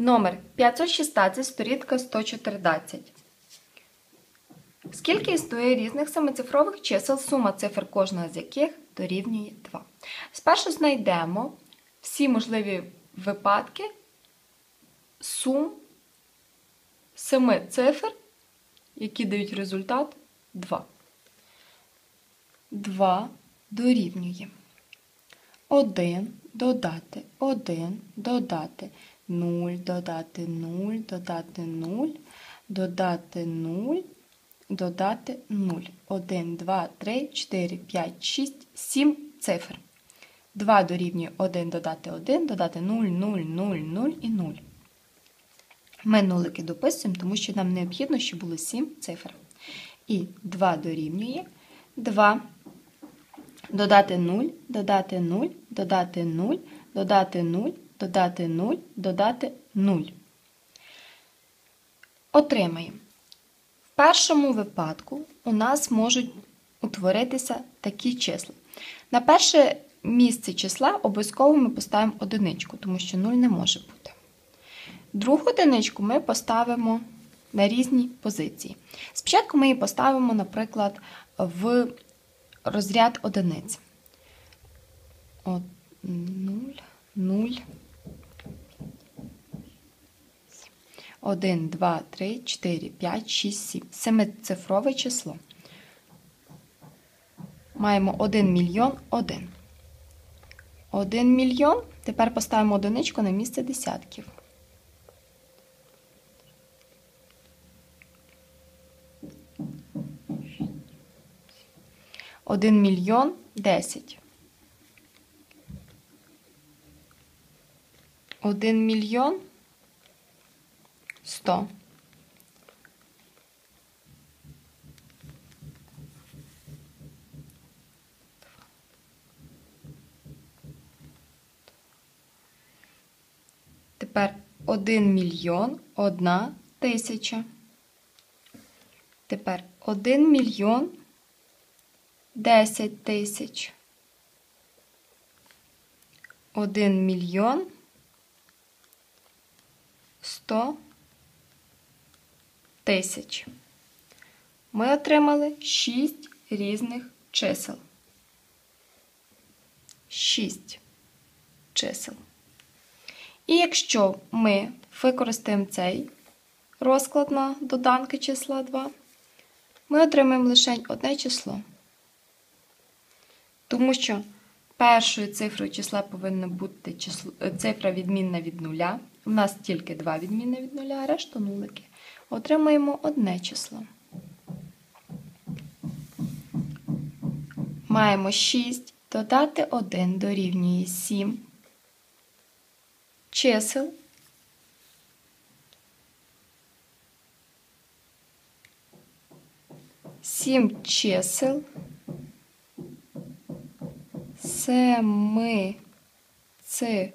Номер 516, сторінка 114. Скільки існує різних семицифрових чисел, сума цифр кожного з яких дорівнює 2. Спершу знайдемо всі можливі випадки сум семи цифр, які дають результат 2. 2 дорівнює 1 додати 1 додати 0 додати 0 додати 0 додати 0 додати 0. 1, 2, 3, 4, 5, 6, 7 цифр. 2 дорівнює 1 додати 1, додати 0, 0, 0, 0 і 0. Ми нулики дописуємо, тому що нам необхідно, щоб було 7 цифр. І 2 дорівнює 2. Додати 0, додати 0, додати 0, додати 0, додати 0, додати 0. Отримаємо. В першому випадку у нас можуть утворитися такі числа. На перше місце числа обов'язково ми поставимо одиничку, тому що 0 не може бути. Другу одиничку ми поставимо на різні позиції. Спочатку ми її поставимо, наприклад, в розряд одиниць. От 0, 0, 1, 2, 3, 4, 5, 6, 7. Семицифрове число. Маємо 1 мільйон 1. 1 мільйон. Тепер поставимо одиничку на місце десятків. Один мільйон десять. Один мільйон сто. Тепер один мільйон одна тисяча. Тепер один мільйон десять тисяч. Один мільйон сто тисяч. Ми отримали шість різних чисел. Шість чисел. І якщо ми використаємо цей розклад на доданки числа 2, ми отримаємо лише одне число. Тому що першою цифрою числа повинна бути число, цифра відмінна від нуля. У нас тільки два відмінні від нуля, а решта нулики. Отримаємо одне число. Маємо 6, додати 1 дорівнює 7 чисел. Сім чисел семи цифрових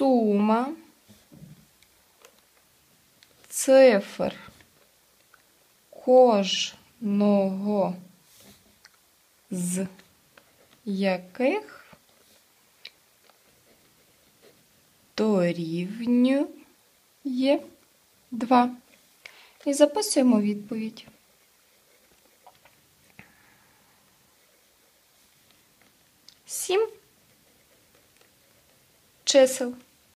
сума цифр кожного з яких дорівнює 2. І записуємо відповідь. Сім чисел.